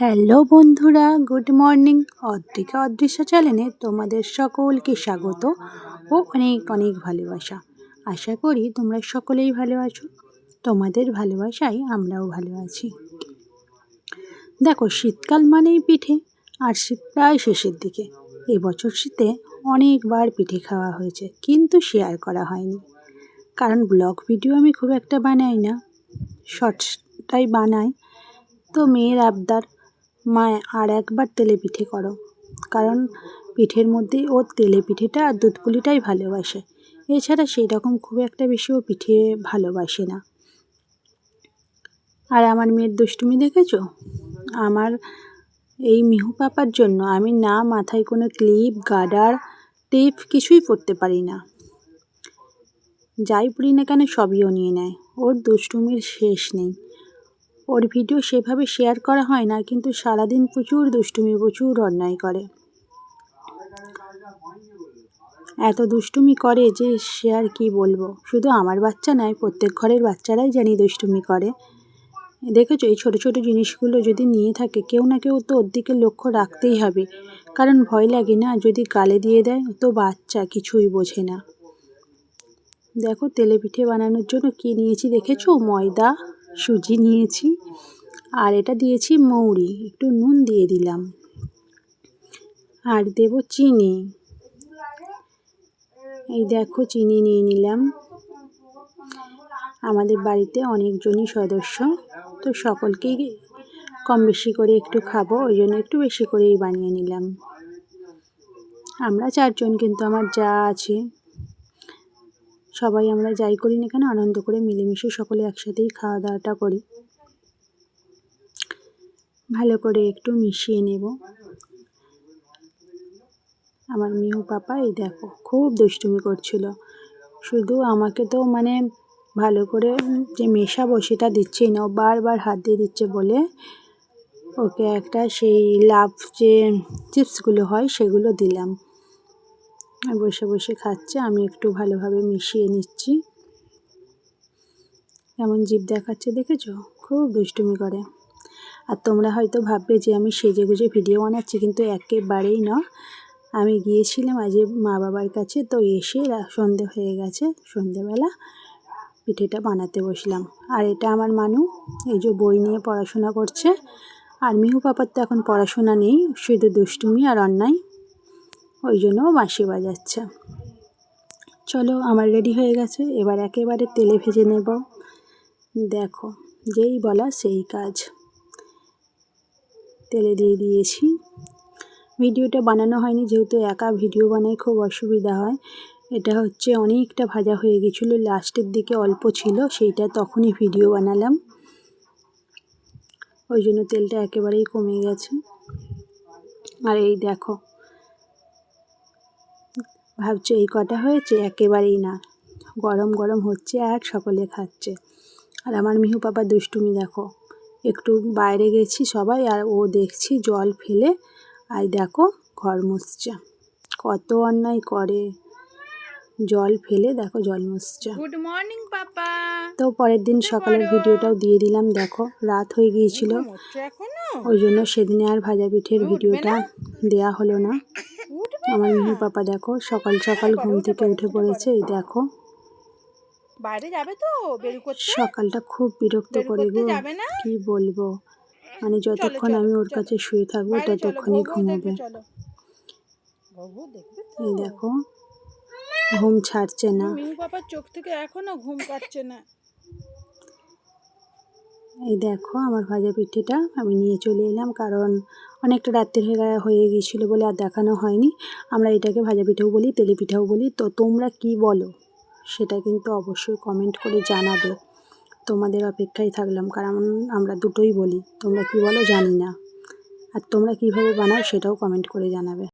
Hello বন্ধুরা, good morning. Adrika অদৃশ্য চ্যানেলে তোমাদের সকলকে স্বাগত ও অনেক অনেক ভালোবাসা। আশা করি তোমরা সকলেই ভালো আছো। তোমাদের ভালোবাসায় আমরাও ভালো আছি। দেখো, শীতকাল মানেই পিঠে, আর শীত প্রায় শেষের দিকে। এবছর শীতে অনেকবার পিঠে খাওয়া হয়েছে, কিন্তু শেয়ার করা হয়নি। কারণ ব্লগ ভিডিও আমি খুব একটা বানাই না। শর্টসটাই বানাই। তো মেয়ের আবদার মা আর একবার তেলে পিঠে করো। কারণ পিঠের মধ্যে ও তেলে পিঠেটা আর দুধ পুলিটাই ভালোবাসে। এছাড়া সেই রকম খুব একটা বেশি ও পিঠে ভালোবাসে না। আর আমার মেয়ের দুষ্টুমি দেখেছ? আমার এই মিহু পাপার জন্য আমি না মাথায় কোনো ক্লিপ গার্ডার টেপ কিছুই পরতে পারি না। যাই পড়ি না কেন সবই ও নিয়ে নেয়। ওর দুষ্টুমির শেষ নেই। ওর ভিডিও সেভাবে শেয়ার করা হয় না, কিন্তু সারাদিন প্রচুর দুষ্টুমি, প্রচুর অন্যায় করে। এত দুষ্টুমি করে যে সে আর কী বলব? শুধু আমার বাচ্চা নয়, প্রত্যেক ঘরের বাচ্চারাই জানি দুষ্টুমি করে। দেখেছ, এই ছোটো ছোটো জিনিসগুলো যদি নিয়ে থাকে, কেউ না কেউ তো ওর দিকে লক্ষ্য রাখতেই হবে। কারণ ভয় লাগে না, যদি গালে দিয়ে দেয়, তো বাচ্চা কিছুই বোঝে না। দেখো, তেলে পিঠে বানানোর জন্য কী নিয়েছি, দেখেছ? ময়দা। সুজি নিয়েছি। আর এটা দিয়েছি মৌরি, একটু নুন দিয়ে দিলাম। আর দেব চিনি। এই দেখো চিনি নিয়ে নিলাম। আমাদের বাড়িতে অনেকজনই সদস্য, তো সকলকেই কম বেশি করে একটু খাব, ওই জন্য একটু বেশি করেই বানিয়ে নিলাম। আমরা চারজন, কিন্তু আমার যা আছে। সবাই আমরা যাই করি না কেন, আনন্দ করে মিলেমিশে সকলে একসাথেই খাওয়া দাওয়াটা করি। ভালো করে একটু মিশিয়ে নেব। আমার মিহু পাপা, এই দেখো, খুব দুষ্টুমি করছিল। শুধু আমাকে তো মানে ভালো করে যে মেশাবো সেটা দিচ্ছেই না, ও বারবার হাত দিয়ে দিচ্ছে বলে ওকে একটা সেই লাভ যে চিপসগুলো হয় সেগুলো দিলাম। বসে বসে খাচ্ছে, আমি একটু ভালোভাবে মিশিয়ে নিচ্ছি। কেমন জিভ দেখাচ্ছে দেখেছ? খুব দুষ্টুমি করে। আর তোমরা হয়তো ভাববে যে আমি সেজে গুজে ভিডিও বানাচ্ছি, কিন্তু একেবারেই না। আমি গিয়েছিলাম আজ মা বাবার কাছে, তো এসে সন্ধে হয়ে গেছে, সন্ধেবেলা পিঠেটা বানাতে বসলাম। আর এটা আমার মানু, এই যে বই নিয়ে পড়াশোনা করছে। আর মিহু পাপার তো এখন পড়াশোনা নেই, শুধু দুষ্টুমি আর অন্যায়। ওই জন্য বাঁশি বাজাচ্ছে। চলো, আমার রেডি হয়ে গেছে। এবার একেবারে তেলে ভেজে নেব। দেখো, যেই বলা সেই কাজ। তেলে দিয়ে দিয়েছি। ভিডিওটা বানানো হয়নি, যেহেতু একা ভিডিও বানাই খুব অসুবিধা হয়। এটা হচ্ছে অনেকটা ভাজা হয়ে গেছিল, লাস্টের দিকে অল্প ছিল, সেইটা তখনই ভিডিও বানালাম। ওই জন্য তেলটা একেবারেই কমে গেছে। আর এই দেখো ভাবছ এই কটা হয়েছে? একেবারেই না। গরম গরম হচ্ছে আর সকলে খাচ্ছে। আর আমার মিহু পাপা দুষ্টুমি দেখো। একটু বাইরে গেছি সবাই আর ও দেখছি জল ফেলে। আর দেখো ঘর মুছছে। কত অন্যায় করে। জল ফেলে দেখো জল মুছছে। গুড মর্নিং পাপা। তো পরের দিন সকালের ভিডিওটাও দিয়ে দিলাম দেখো। রাত হয়ে গিয়েছিল। ওই জন্য সেদিনে আর ভাজা পিঠের ভিডিওটা দেয়া হলো না। আমার মিহু পাপা দেখো সকাল সকাল ঘুম থেকে উঠে পড়েছে এই দেখো। বাইরে যাবে তো? বেরু করতে? সকালটা খুব বিরক্ত করে গো যাবে না? কি বলব? মানে যতক্ষণ আমি ওর কাছে শুয়ে থাকব ততক্ষণই ঘুমোবে। এই দেখো ঘুম ছাড়ছে না। পাপার চোখ থেকে এখনও ঘুম পাচ্ছে না। এই দেখো আমার ভাজা পিঠেটা আমি নিয়ে চলে এলাম কারণ অনেকটা রাত্রি হয়ে হয়ে গিয়েছিল বলে আর দেখানো হয়নি। আমরা এটাকে ভাজা পিঠেও বলি, তেলে পিঠাও বলি। তো তোমরা কি বলো? সেটা কিন্তু অবশ্যই কমেন্ট করে জানাবে। তোমাদের অপেক্ষায় থাকলাম, কারণ আমরা দুটোই বলি। তোমরা কি বলো জানি না। আর তোমরা কীভাবে বানাও সেটাও কমেন্ট করে জানাবে।